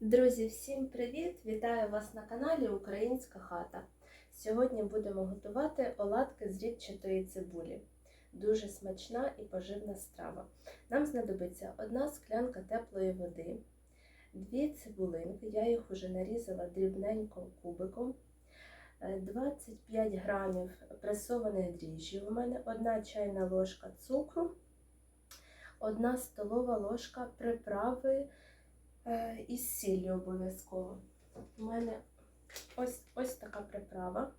Друзі, всім привіт! Вітаю вас на каналі Українська хата. Сьогодні будемо готувати оладки з ріпчатої цибулі. Дуже смачна і поживна страва. Нам знадобиться одна склянка теплої води, дві цибулинки, я їх уже нарізала дрібненько кубиком, е, 25 грамів пресованих дріжджів у мене, одна чайна ложка цукру, одна столова ложка приправи. Е, із сіллю обов'язково. У мене ось ось така приправа.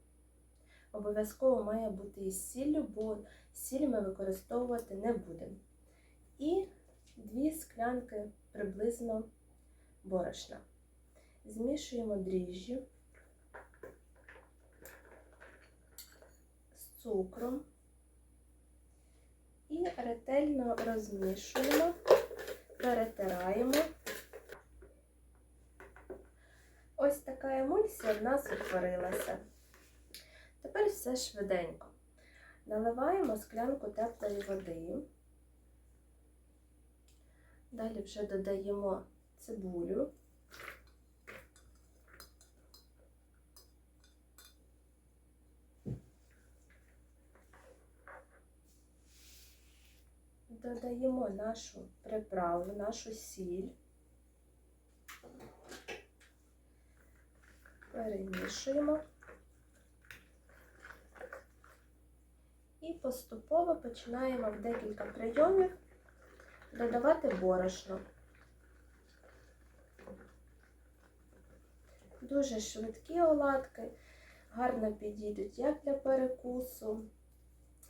Обов'язково має бути із сіллю, бо сіль ми використовувати не будемо. І дві склянки приблизно борошна. Змішуємо дріжджі з цукром і ретельно розмішуємо, перетираємо. Ось така емульсія в нас утворилася. Тепер все швиденько. Наливаємо склянку теплої води. Далі вже додаємо цибулю. Додаємо нашу приправу, нашу сіль. Перемішуємо і поступово починаємо в декілька прийомів додавати борошно. Дуже швидкі оладки, гарно підійдуть як для перекусу,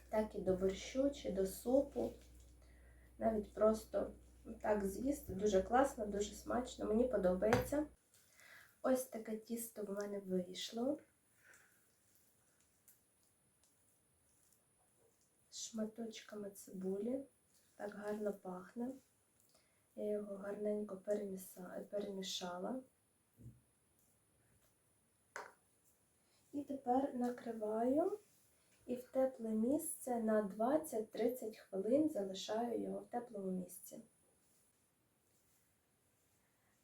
так і до борщу чи до супу. Навіть просто так з'їсти, дуже класно, дуже смачно, мені подобається. Ось таке тісто в мене вийшло. Шматочками цибулі. Так гарно пахне. Я його гарненько перемішала. І тепер накриваю і в тепле місце на 20-30 хвилин залишаю його в теплому місці.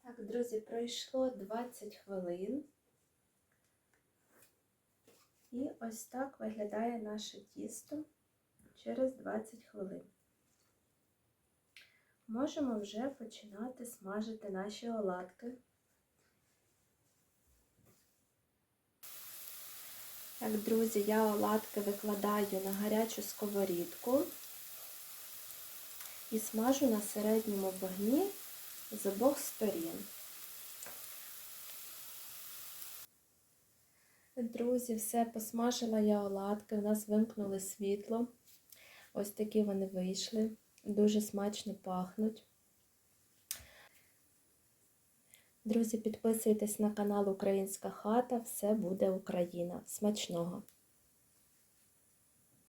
Так, друзі, пройшло 20 хвилин. І ось так виглядає наше тісто через 20 хвилин. Можемо вже починати смажити наші оладки. Так, друзі, я оладки викладаю на гарячу сковорідку і смажу на середньому вогні з обох сторін. Друзі, все посмажила я оладки, у нас вимкнули світло. Ось такі вони вийшли. Дуже смачно пахнуть. Друзі, підписуйтесь на канал Українська хата, все буде Україна. Смачного!